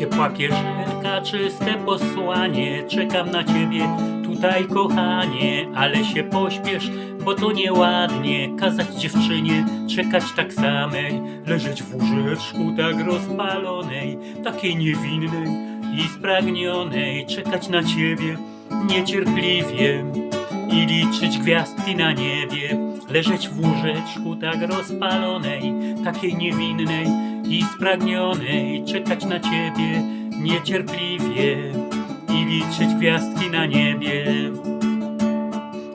Ciepła pierzynka, czyste posłanie, czekam na ciebie. Tutaj kochanie, ale się pośpiesz, bo to nieładnie kazać dziewczynie czekać tak samej, leżeć w łóżeczku tak rozpalonej, takiej niewinnej i spragnionej, czekać na ciebie niecierpliwie i liczyć gwiazdki na niebie, leżeć w łóżeczku tak rozpalonej, takiej niewinnej i spragnionej, czekać na ciebie niecierpliwie i liczyć gwiazdki na niebie.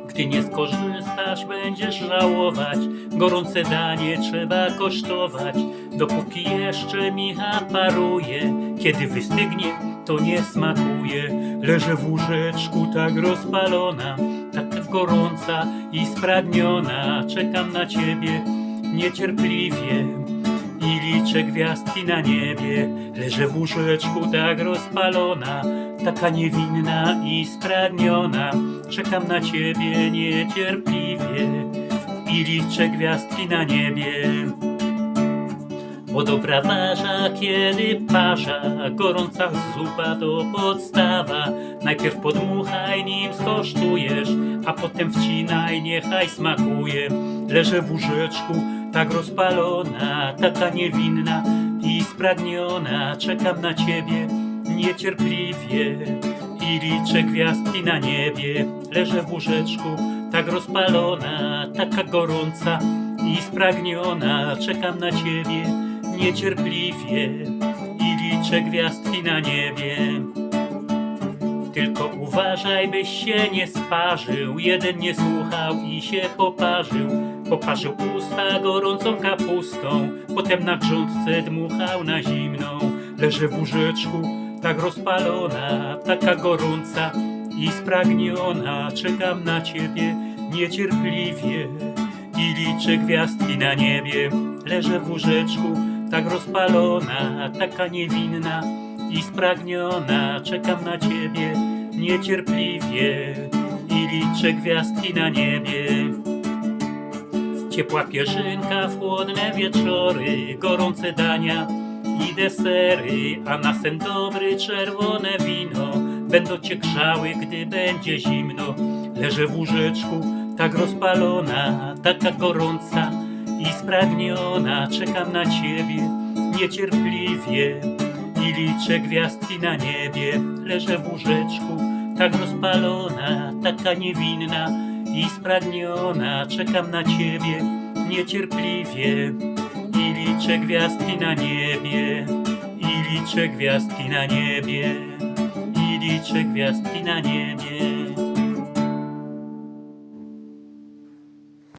Gdy nie skorzystasz, będziesz żałować. Gorące danie trzeba kosztować, dopóki jeszcze micha paruje. Kiedy wystygnie, to nie smakuje. Leżę w łóżeczku tak rozpalona, tak gorąca i spragniona. Czekam na ciebie niecierpliwie i liczę gwiazdki na niebie. Leżę w łóżeczku tak rozpalona, taka niewinna i spragniona. Czekam na ciebie niecierpliwie i liczę gwiazdki na niebie. Bo dobra warza, kiedy parza, gorąca zupa to podstawa. Najpierw podmuchaj, nim skosztujesz, a potem wcinaj, niechaj smakuje. Leżę w łóżeczku, tak rozpalona, taka niewinna i spragniona. Czekam na ciebie niecierpliwie i liczę gwiazdki na niebie. Leżę w łóżeczku, tak rozpalona, taka gorąca i spragniona. Czekam na ciebie niecierpliwie i liczę gwiazdki na niebie. Tylko uważaj, byś się nie sparzył. Jeden nie słuchał i się poparzył. Poparzył usta gorącą kapustą, potem na grządce dmuchał na zimną. Leżę w łóżeczku, tak rozpalona, taka gorąca i spragniona. Czekam na ciebie niecierpliwie i liczę gwiazdki na niebie. Leżę w łóżeczku, tak rozpalona, taka niewinna i spragniona. Czekam na ciebie niecierpliwie i liczę gwiazdki na niebie. Ciepła pierzynka chłodne wieczory, gorące dania i desery, a na sen dobry czerwone wino będą cię grzały, gdy będzie zimno. Leżę w łóżeczku, tak rozpalona, taka gorąca i spragniona. Czekam na ciebie niecierpliwie i liczę gwiazdki na niebie. Leżę w łóżeczku, tak rozpalona, taka niewinna i spragniona. Czekam na ciebie niecierpliwie i liczę gwiazdki na niebie. I liczę gwiazdki na niebie. I liczę gwiazdki na niebie.